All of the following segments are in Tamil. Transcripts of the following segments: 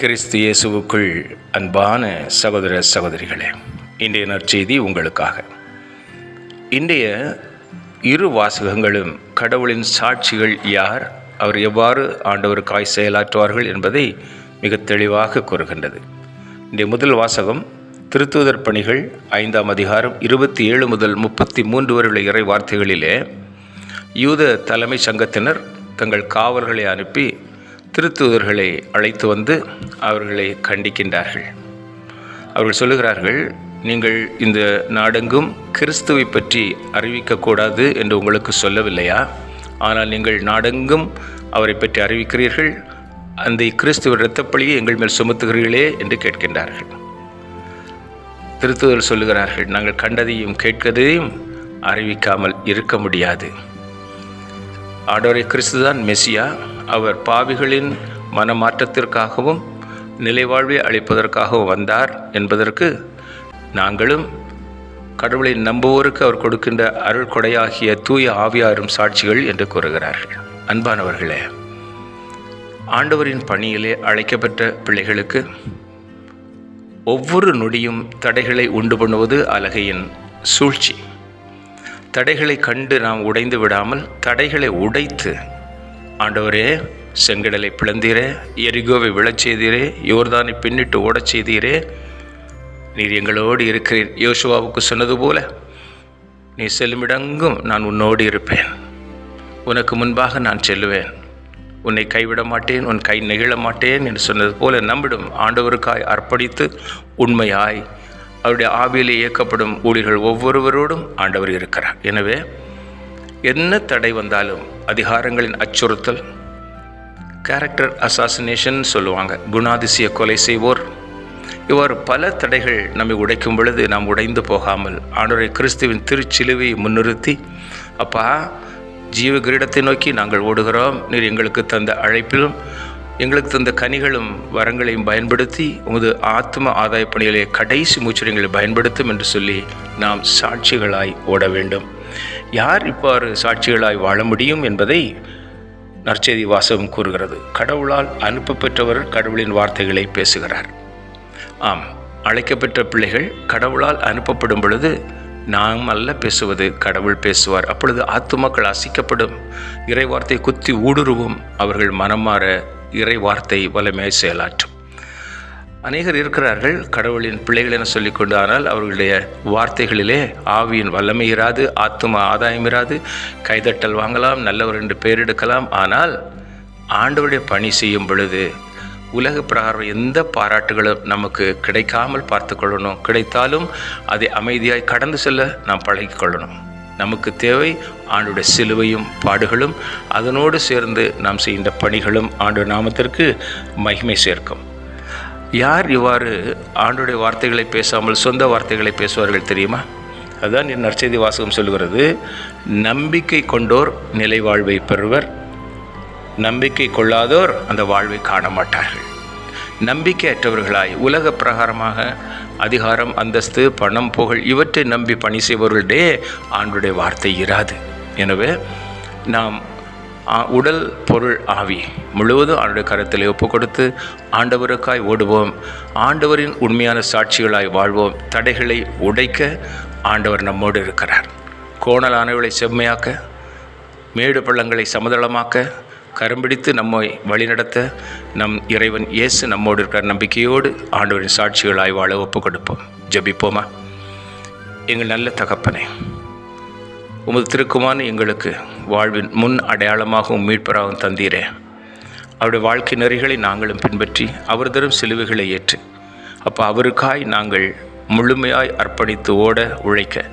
கிறிஸ்து இயேசுவுக்குள் அன்பான சகோதர சகோதரிகளே இன்றைய நற்செய்தி உங்களுக்காக. இன்றைய இரு வாசகங்களும் கடவுளின் சாட்சிகள் யார் அவர் எவ்வாறு ஆண்டவருக்காய் செயலாற்றுவார்கள் என்பதை மிக தெளிவாக கூறுகின்றது. இன்றைய முதல் வாசகம் திருத்தூதர் பணிகள் ஐந்தாம் அதிகாரம் இருபத்தி ஏழு முதல் முப்பத்தி மூன்று வரை உள்ள இறை வார்த்தைகளிலே யூத தலைமை சங்கத்தினர் தங்கள் காவல்களை அனுப்பி திருத்தூதர்களை அழைத்து வந்து அவர்களை கண்டிக்கின்றார்கள். அவர்கள் சொல்லுகிறார்கள் நீங்கள் இந்த நாடெங்கும் கிறிஸ்துவை பற்றி அறிவிக்கக்கூடாது என்று உங்களுக்கு சொல்லவில்லையா? ஆனால் நீங்கள் நாடெங்கும் அவரை பற்றி அறிவிக்கிறீர்கள். அந்த கிறிஸ்துவ இரத்தப்பழியை எங்கள் மேல் சுமத்துகிறீர்களே என்று கேட்கின்றார்கள். திருத்துதல் சொல்லுகிறார்கள் நாங்கள் கண்டதையும் கேட்கதையும் அறிவிக்காமல் இருக்க முடியாது. ஆடோரை கிறிஸ்து தான் மெசியா. அவர் பாவிகளின் மனமாற்றத்திற்காகவும் நிலைவாழ்வை அளிப்பதற்காகவும் வந்தார் என்பதற்கு நாங்களும் கடவுளை நம்புவோருக்கு அவர் கொடுக்கின்ற அருள் கொடையாகிய தூய ஆவியாரும் சாட்சிகள் என்று கூறுகிறார்கள். அன்பானவர்களே ஆண்டவரின் பணியிலே அழைக்கப்பட்ட பிள்ளைகளுக்கு ஒவ்வொரு நொடியும் தடைகளை உண்டு பண்ணுவது அலகையின் சூழ்ச்சி. தடைகளை கண்டு நாம் உடைந்து விடாமல் தடைகளை உடைத்து ஆண்டவரே செங்கடலை பிளந்தீரே எரிகோவை விழச் செய்தீரே யோர்தானை பின்னிட்டு ஓடச் செய்தீரே நீர் எங்களோடு இருக்கிறீர். யோசுவாவுக்கு சொன்னது போல நீ செல்லுமிடங்கும் நான் உன்னோடு இருப்பேன். உனக்கு முன்பாக நான் செல்லுவேன். உன்னை கைவிட மாட்டேன் உன் கை நெகிழ மாட்டேன் என்று சொன்னது போல நம்பிடும் ஆண்டவருக்காய் அர்ப்பணித்து உண்மையாய் அவருடைய ஆவியிலே இயக்கப்படும் ஊழியர்கள் ஒவ்வொருவரோடும் ஆண்டவர் இருக்கிறார். எனவே என்ன தடை வந்தாலும் அதிகாரங்களின் அச்சுறுத்தல்? கேரக்டர் அசாசினேஷன் சொல்லுவாங்க. குணாதிசய கொலை செய்வோர். இவ்வாறு பல தடைகள் நம்மை உடைக்கும் பொழுது நாம் உடைந்து போகாமல் ஆண்டரை கிறிஸ்துவின் திருச்சிலுவை முன்னிறுத்தி அப்பா ஜீவ கிரீடத்தை நோக்கி நாங்கள் ஓடுகிறோம். நீர் எங்களுக்கு தந்த அழைப்பிலும் எங்களுக்கு தந்த கனிகளும் வரங்களையும் பயன்படுத்தி உமது ஆத்ம ஆதாய பணிகளை கடைசி மூச்சுரங்களை பயன்படுத்தும் என்று சொல்லி நாம் சாட்சிகளாய் ஓட வேண்டும். யார் இவ்வாறு சாட்சிகளாய் வாழ முடியும் என்பதை நற்செய்தி வாசகம் கூறுகிறது. கடவுளால் அனுப்ப பெற்றவர் கடவுளின் வார்த்தைகளை பேசுகிறார். ஆம் அழைக்கப்பெற்ற பிள்ளைகள் கடவுளால் அனுப்பப்படும் பொழுது நாம் அல்ல பேசுவது கடவுள் பேசுவார். அப்பொழுது ஆத்துமாக்கள் அசிக்கப்படும். இறைவார்த்தை குத்தி ஊடுருவும். அவர்கள் மனமாற இறை வார்த்தை வலிமையை செயலாற்றும். அநேகர் இருக்கிறார்கள். கடவுளின் பிள்ளைகள் என சொல்லிக்கொண்டு ஆனால் அவர்களுடைய வார்த்தைகளிலே ஆவியின் வல்லமை இராது ஆத்தும ஆதாயம் இராது. கைதட்டல் வாங்கலாம் நல்லவர் என்று பெயரெடுக்கலாம் ஆனால் ஆண்டவருடைய பணி செய்யும் பொழுது உலக பிரகாரம் எந்த பாராட்டுகளும் நமக்கு கிடைக்காமல் பார்த்து கொள்ளணும். கிடைத்தாலும் அதை அமைதியாய் கடந்து செல்ல நாம் பழகிக்கொள்ளணும் நமக்கு தேவை ஆண்டுடைய சிலுவையும் பாடுகளும். அதனோடு சேர்ந்து நாம் செய்கின்ற பணிகளும் ஆண்டு நாமத்திற்கு மகிமை சேர்க்கும். யார் இவ்வாறு ஆண்டுடைய வார்த்தைகளை பேசாமல் சொந்த வார்த்தைகளை பேசுவார்கள் தெரியுமா? அதுதான் என் நற்செய்தி வாசகம் சொல்கிறது நம்பிக்கை கொண்டோர் நிலை வாழ்வை பெறுவர் நம்பிக்கை கொள்ளாதோர் அந்த வாழ்வை காண மாட்டார்கள். நம்பிக்கையற்றவர்களாய் உலக பிரகாரமாக அதிகாரம் அந்தஸ்து பணம் புகழ் இவற்றை நம்பி பணி செய்பவர்களிடையே ஆண்டுடைய வார்த்தை இராது. எனவே நாம் உடல் பொருள் ஆவி முழுவதும் அவருடைய கருத்திலே ஒப்பு கொடுத்து ஆண்டவருக்காய் ஓடுவோம். ஆண்டவரின் உண்மையான சாட்சிகளாய் வாழ்வோம். தடைகளை உடைக்க ஆண்டவர் நம்மோடு இருக்கிறார். கோணலானவர்களை செம்மையாக்க மேடு பள்ளங்களை சமதளமாக்க கரும்பிடித்து நம்மை வழிநடத்த நம் இறைவன் இயேசு நம்மோடு இருக்கிற நம்பிக்கையோடு ஆண்டவரின் சாட்சிகளாய் வாழ ஒப்பு கொடுப்போம் ஜபிப்போமா? எங்கள் நல்ல தகப்பனே உமது திருக்குமான எங்களுக்கு வாழ்வின் முன் அடையாளமாகவும் மீட்பராகவும் தந்தீரே. அவருடைய வாழ்க்கை நெறிகளை நாங்களும் பின்பற்றி அவர் தரும் சிலுவைகளை ஏற்று அப்போ அவருக்காய் நாங்கள் முழுமையாய் அர்ப்பணித்து ஓட உழைக்க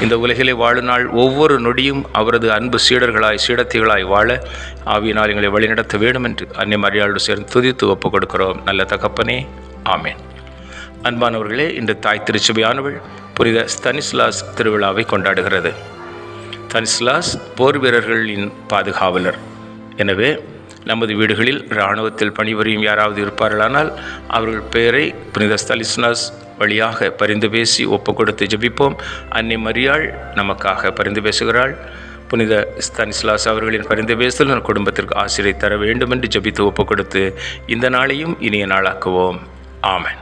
இந்த உலகிலே வாழுநாள் ஒவ்வொரு நொடியும் அவரது அன்பு சீடர்களாய் சீடத்திகளாய் வாழ ஆவியினால் எங்களை வழிநடத்த வேண்டும் என்று அன்னை மரியாளோடு சேர்ந்து துதித்து ஒப்புக் கொடுக்கிறோம் நல்ல தகப்பனே ஆமேன். அன்பானவர்களே இன்று தாய் திருச்சபையானவள் புனித ஸ்தனிஸ்லாஸ் திருவிழாவை கொண்டாடுகிறது. ஸ்தனிஸ்லாஸ் போர் வீரர்களின் பாதுகாவலர். எனவே நமது வீடுகளில் இராணுவத்தில் பணிபுரியும் யாராவது இருப்பார்களானால் அவர்கள் பெயரை புனித ஸ்தலிஸ்லாஸ் வழியாக பரிந்து பேசி ஒப்பு கொடுத்து ஜெபிப்போம். அன்னை மரியாள் நமக்காக பரிந்து பேசுகிறாள். புனித ஸ்தனிஸ்லாஸ் அவர்களின் பரிந்து பேசல் நம் குடும்பத்திற்கு ஆசிரியை தர வேண்டும் என்று ஜெபித்து ஒப்பு கொடுத்து இந்த நாளையும் இனிய நாளாக்குவோம். ஆமன்.